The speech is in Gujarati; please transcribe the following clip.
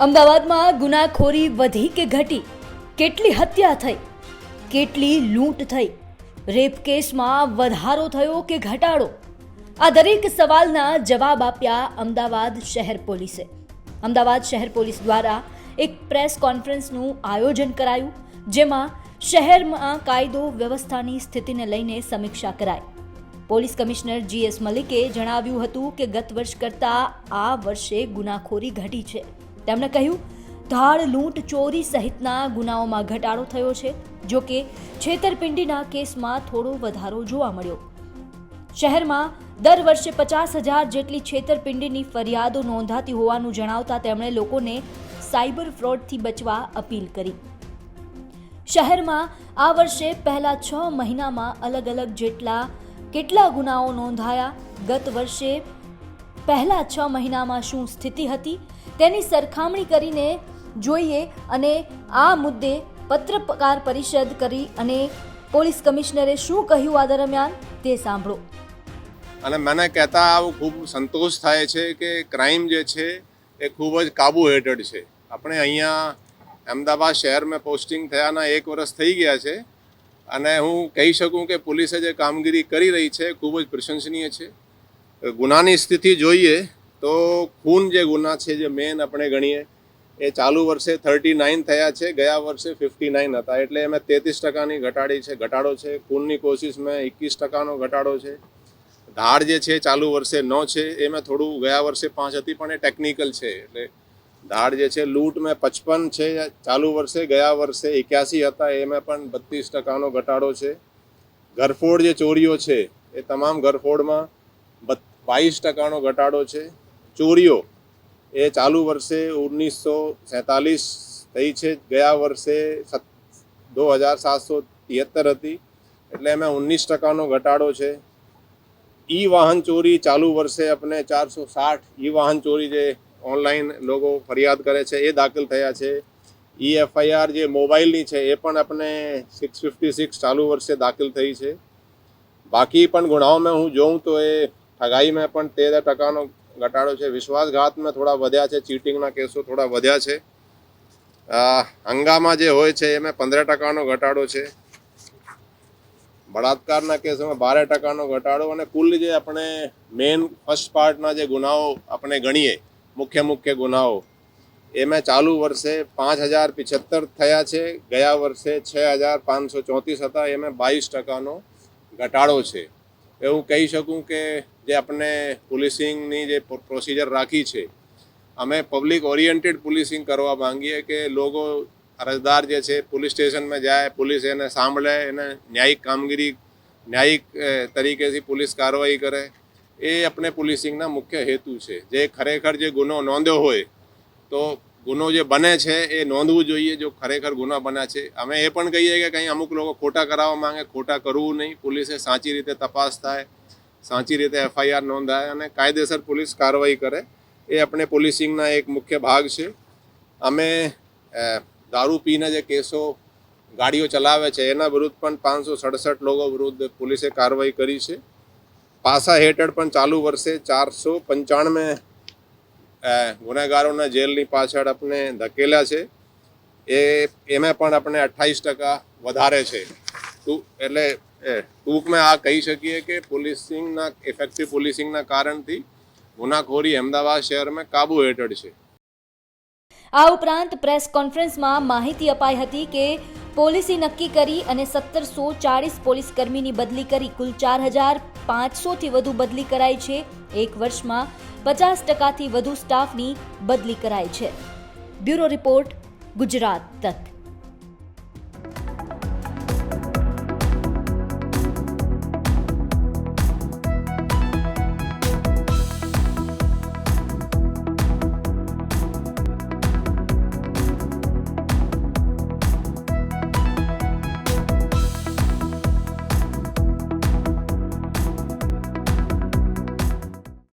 અમદાવાદમાં ગુનાખોરી વધી કે ઘટી? કેટલી હત્યા થઈ? કેટલી લૂંટ થઈ? રેપ કેસમાં વધારો થયો કે ઘટાડો? આ દરેક સવાલના જવાબ આપ્યા અમદાવાદ શહેર પોલીસે. અમદાવાદ શહેર પોલીસ દ્વારા એક પ્રેસ કોન્ફરન્સનું આયોજન કરાયું, જેમાં શહેરમાં કાયદો વ્યવસ્થાની સ્થિતિને લઈને સમીક્ષા કરાઈ. પોલીસ કમિશનર જીએસ મલિકે જણાવ્યું હતું કે ગત વર્ષ કરતાં આ વર્ષે ગુનાખોરી ઘટી છે. તેમણે કહ્યું, ધાડ, લૂંટ, ચોરી સહિતના ગુનાઓમાં ઘટાડો થયો છે, જો કે છેતરપિંડીના કેસમાં થોડો વધારો જોવા મળ્યો. શહેરમાં દર વર્ષે પચાસ હજાર જેટલી છેતરપિંડીની ફરિયાદો નોંધાતી હોવાનું જણાવતા તેમણે લોકોને સાયબર ફ્રોડથી બચવા અપીલ કરી. શહેરમાં આ વર્ષે પહેલા છ મહિનામાં અલગ અલગ જેટલા, કેટલા ગુનાઓ નોંધાયા, ગત વર્ષે પહેલા છ મહિનામાં શું સ્થિતિ હતી તેની સરખામણી કરીને જોઈએ અને આ મુદ્દે પત્રકાર પરિષદ કરી અને પોલીસ કમિશનરે શું કહ્યું આ દરમિયાન તે સાંભળો. અને મને કહેતા આવું ખૂબ સંતોષ થાય છે કે ક્રાઇમ જે છે એ ખૂબ જ કાબુ હેઠળ છે. આપણે અહીંયા અમદાવાદ શહેરમાં પોસ્ટિંગ થયાના એક વર્ષ થઈ ગયા છે અને હું કહી શકું કે પોલીસે જે કામગીરી કરી રહી છે ખૂબ જ પ્રશંસનીય છે. ગુનાની સ્થિતિ જોઈએ તો ખૂન જે ગુના છે, જે મેન આપણે ગણીએ, એ ચાલુ વર્ષે થર્ટી નાઇન થયા છે, ગયા વર્ષે ફિફ્ટી નાઇન હતા. એટલે એમાં તેત્રીસ ટકાની ઘટાડી છે, ઘટાડો છે. ખૂનની કોશિશમાં એકવીસ ટકાનો ઘટાડો છે. ધાડ જે છે, ચાલુ વર્ષે નો છે, એમાં થોડું ગયા વર્ષે પાંચ હતી, પણ એ ટેકનિકલ છે. એટલે ધાર જે છે લૂંટમાં પચપન છે, ચાલુ વર્ષે ગયા વર્ષે એક્યાસી હતા, એમાં પણ બત્રીસ ટકાનો ઘટાડો છે. ઘરફોડ જે ચોરીઓ છે, એ તમામ ઘરફોડમાં બાવીસ ટકાનો ઘટાડો છે. ચોરીઓ એ ચાલુ વર્ષે ઓગણીસો સેતાલીસ થઈ છે. ગયા વર્ષે દો હજાર સાતસો તિહત્તર હતી. એટલે એમાં ઓગણીસ ટકાનો ઘટાડો છે. ઈ વાહન ચોરી ચાલુ વર્ષે આપણે ચારસો સાઠ ઈ વાહન ચોરી જે ઓનલાઈન લોકો ફરિયાદ કરે છે એ દાખલ થયા છે. ઈ એફઆઈઆર જે મોબાઈલની છે એ પણ આપણે સિક્સ ફિફ્ટી સિક્સ ચાલુ વર્ષે દાખલ થઈ છે. બાકી પણ ગુનાઓમાં હું જોઉં તો એ ઠગાઈમાં પણ તેર ટકાનો ઘટાડો છે. વિશ્વાસઘાતમાં થોડા વધ્યા છે. ચીટિંગના કેસો થોડા વધ્યા છે. હંગામા જે હોય છે, એમાં પંદર ટકાનો ઘટાડો છે. બળાત્કારના કેસોમાં બાર ટકાનો ઘટાડો અને કુલ જે આપણે મેન ફર્સ્ટ પાર્ટના જે ગુનાઓ આપણે ગણીએ, મુખ્ય મુખ્ય ગુનાઓ, એમાં ચાલુ વર્ષે પાંચ હજાર પિછત્તર થયા છે. ગયા વર્ષે છ હજાર પાંચસો ચોત્રીસ હતા. એમાં બાવીસ ટકાનો ઘટાડો છે. એવું કહી શકું કે જે આપણે પોલીસિંગની જે પ્રોસિજર રાખી છે, અમે પબ્લિક ઓરિએન્ટેડ પોલીસિંગ કરવા માંગીએ કે લોકો અરજદાર જે છે, પોલીસ સ્ટેશનમાં જાય, પોલીસ એને સાંભળે, એને ન્યાયિક કામગીરી, ન્યાયિક તરીકેથી પોલીસ કાર્યવાહી કરે. એ આપણે પોલીસિંગના મુખ્ય હેતુ છે. જે ખરેખર જે ગુનો નોંધ્યો હોય, તો ગુનો જે બને છે, એ નોંધવું જોઈએ જો ખરેખર ગુના બન્યા છે. અમે એ પણ કહીએ કે કંઈ અમુક લોકો ખોટા કરાવવા માંગે, ખોટા કરવું નહીં. પોલીસે સાચી રીતે તપાસ થાય. સાચી રીતે એફઆઈઆર નોંધાય અને કાયદેસર પોલીસ કાર્યવાહી કરે. એ આપણે પોલીસિંગના એક મુખ્ય ભાગ છે. અમે દારૂ પીને જે કેસો ગાડીઓ ચલાવે છે, એના વિરુદ્ધ પણ પાંચસો સડસઠ લોકો વિરુદ્ધ પોલીસે કાર્યવાહી કરી છે. પાસા હેઠળ પણ ચાલુ વર્ષે ચારસો પંચાણમે ગુનેગારોના જેલની પાછળ આપણે ધકેલ્યા છે. એ, એમાં પણ આપણે અઠ્ઠાવીસ ટકા વધારે છે. તો, એટલે એ, ટૂંકમાં આ કહી શકીએ કે પોલીસિંગના ઇફેક્ટિવ પોલીસિંગના કારણથી ગુનાખોરી અમદાવાદ શહેરમાં કાબુ હેઠળ છે. આ ઉપરાંત પ્રેસ કોન્ફરન્સમાં માહિતી અપાઈ હતી કે પોલીસી નક્કી કરી અને સત્તરસો ચાળીસ પોલીસ કર્મીની બદલી કરી કુલ ચાર હજાર પાંચસોથી વધુ બદલી કરાઈ છે. એક વર્ષમાં પચાસ ટકાથી વધુ સ્ટાફની બદલી કરાઈ છે. બ્યુરો રિપોર્ટ ગુજરાત તક.